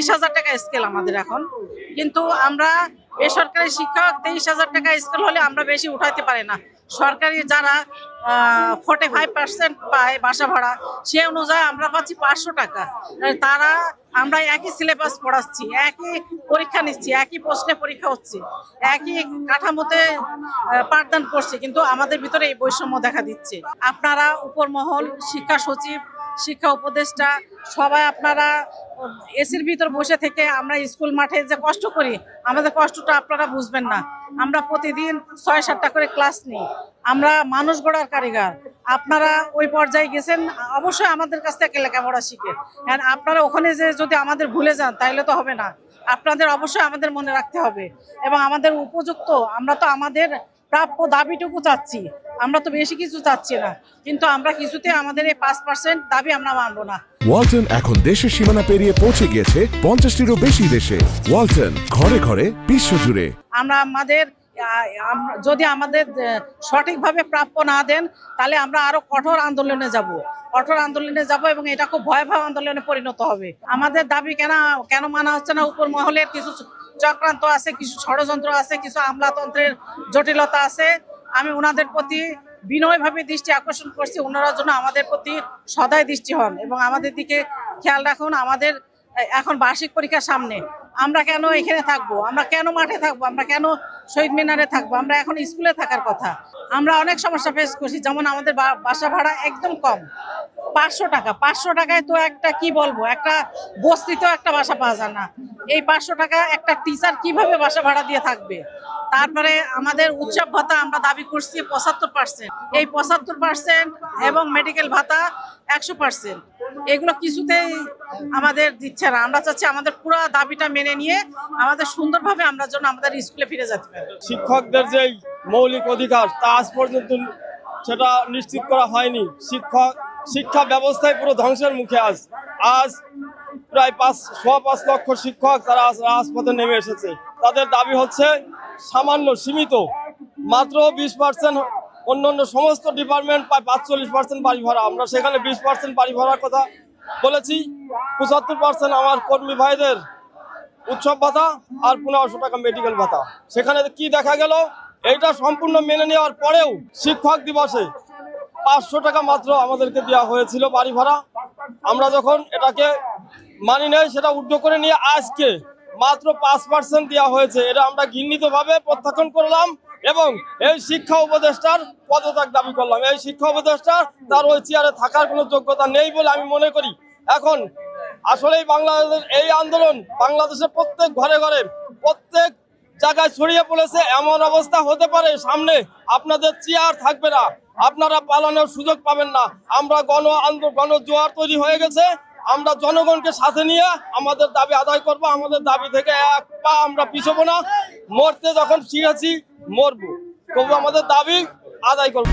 তেইশ হাজার টাকা স্কেল আমাদের এখন। কিন্তু আমরা বেসরকারি শিক্ষক তেইশ হাজার টাকা স্কেল হলে আমরা বেশি উঠাইতে পারি না। সরকারি যারা ফোর্টি ফাইভ পার্সেন্ট পায় বাসা ভাড়া, সে অনুযায়ী আমরা পাচ্ছি পাঁচশো টাকা। তারা, আমরা একই সিলেবাস পড়াচ্ছি, একই পরীক্ষা নিচ্ছি, একই প্রশ্নে পরীক্ষা হচ্ছে, একই কাঠামোতে পাঠদান করছি, কিন্তু আমাদের ভিতরে এই বৈষম্য দেখা দিচ্ছে। আপনারা উপরমহল, শিক্ষা সচিব শিক্ষা উপদেষ্টা, সবাই আপনারা এসির ভিতর বসে থেকে আমরা স্কুল মাঠে যে কষ্ট করি, আমাদের কষ্টটা আপনারা বুঝবেন না। আমরা প্রতিদিন ছয় সাতটা করে ক্লাস নিই। আমরা মানুষ গড়ার কারিগর। আপনারা ওই পর্যায়ে গেছেন অবশ্যই আমাদের কাছ থেকে লেখাপড়া শিখে। আর আপনারা ওখানে যে যদি আমাদের ভুলে যান তাইলে তো হবে না। আপনাদের অবশ্যই আমাদের মনে রাখতে হবে। এবং আমাদের উপযুক্ত আমরা তো আমাদের প্রাপ্য দাবিটুকু চাচ্ছি। আমরা তো বেশি কিছু চাচ্ছি না। কিন্তু আমরা কিছুতে আমাদের এই পাঁচ পার্সেন্ট দাবি আমরা মানবো না। ওয়ালটন এখন দেশের সীমানা পেরিয়ে পৌঁছে গিয়েছে পঞ্চাশটিরও বেশি দেশে। ওয়ালটন ঘরে ঘরে বিশ্বজুড়ে। আমরা আমাদের যদি আমাদের সঠিকভাবে প্রাপ্য না দেন, তাহলে আমরা আরও কঠোর আন্দোলনে যাব। কঠোর আন্দোলনে যাব এবং এটা খুব ভয়াবহ আন্দোলনে পরিণত হবে। আমাদের দাবি কেন কেন মানা হচ্ছে না? উপর মহলের কিছু চক্রান্ত আছে, কিছু ষড়যন্ত্র আছে, কিছু আমলাতন্ত্রের জটিলতা আছে। আমি ওনাদের প্রতি বিনয়ভাবে দৃষ্টি আকর্ষণ করছি। ওনারা যেন আমাদের প্রতি সদায় দৃষ্টি হন এবং আমাদের দিকে খেয়াল রাখুন, আমাদের এখন বার্ষিক পরীক্ষার সামনে। আমরা কেন এখানে থাকব? আমরা কেন মাঠে থাকব? আমরা কেন শহীদ মিনারে থাকব। আমরা এখন স্কুলে থাকার কথা। আমরা অনেক সমস্যা ফেস করছি। যেমন আমাদের বাসা ভাড়া একদম কম। পাঁচশো টাকা। পাঁচশো টাকায় তো একটা, কি বলব? একটা বস্তিতেও একটা বাসা পাওয়া যায় না। এই পাঁচশো টাকা একটা টিচার কীভাবে বাসা ভাড়া দিয়ে থাকবে? তারপরে আমাদের উৎসব ভাতা আমরা দাবি করছি পঁচাত্তর পার্সেন্ট এই পঁচাত্তর পার্সেন্ট এবং মেডিকেল ভাতা একশো পার্সেন্ট এগুলো কিছুতেই আমাদের দিচ্ছে না। আমরা চাচ্ছি আমাদের পুরো দাবিটা মেনে নিয়ে আমাদের সুন্দরভাবে আমরা যেন আমাদের স্কুলে ফিরে যেতে পারি। শিক্ষকদের যেই মৌলিক অধিকার, তা আজ পর্যন্ত সেটা নিশ্চিত করা হয়নি। শিক্ষক, শিক্ষা ব্যবস্থায় পুরো ধ্বংসের মুখে আজ। আজ প্রায় পাঁচ, সোয়া পাঁচ লক্ষ শিক্ষক তারা আজ রাজপথে নেমে এসেছে। তাদের দাবি হচ্ছে সামান্য, সীমিত। মাত্র বিশ পার্সেন্ট অন্য সমস্ত ডিপার্টমেন্ট পায় পাঁচচল্লিশ পার্সেন্ট বাড়ি ভাড়া। আমরা সেখানে বিশ পার্সেন্ট বাড়ি ভাড়ার কথা বলেছি, পঁচাত্তর পার্সেন্ট আমার কর্মী ভাইদের উৎসব ভাতা আর পনেরোশো টাকা মেডিকেল ভাতা। সেখানে কি দেখা গেল, এইটা সম্পূর্ণ মেনে নেওয়ার পরেও শিক্ষক দিবসে পাঁচশো টাকা মাত্র আমাদেরকে দেওয়া হয়েছিল বাড়ি ভাড়া। আমরা যখন এটাকে মানি নেই, সেটা উদ্যোগ করে নিয়ে আজকে মাত্র পাঁচ পার্সেন্ট দেওয়া হয়েছে। এটা আমরা ঘৃণিতভাবে প্রত্যাখ্যান করলাম। এবং এই শিক্ষা উপদেষ্টার পদত্যাগ দাবি করলাম। এই শিক্ষা উপদেষ্টার তার ওই চেয়ারে থাকার কোনো যোগ্যতা নেই বলে আমি মনে করি। এখন আসলেই বাংলাদেশ এই আন্দোলন বাংলাদেশের প্রত্যেক ঘরে ঘরে, প্রত্যেক জায়গায় ছড়িয়ে পড়েছে। এমন অবস্থা হতে পারে সামনে আপনাদের চেয়ার থাকবে না। আপনারা পালনের সুযোগ পাবেন না। আমরা গণ আন্দোলন গণ জোয়ার তৈরি হয়ে গেছে। আমরা জনগণকে সাথে নিয়ে আমাদের দাবি আদায় করব। আমাদের দাবি থেকে এক পা আমরা পিছবো না। মরতে যখন শিখেছি মরবো। তবু আমাদের দাবি আদায় করব।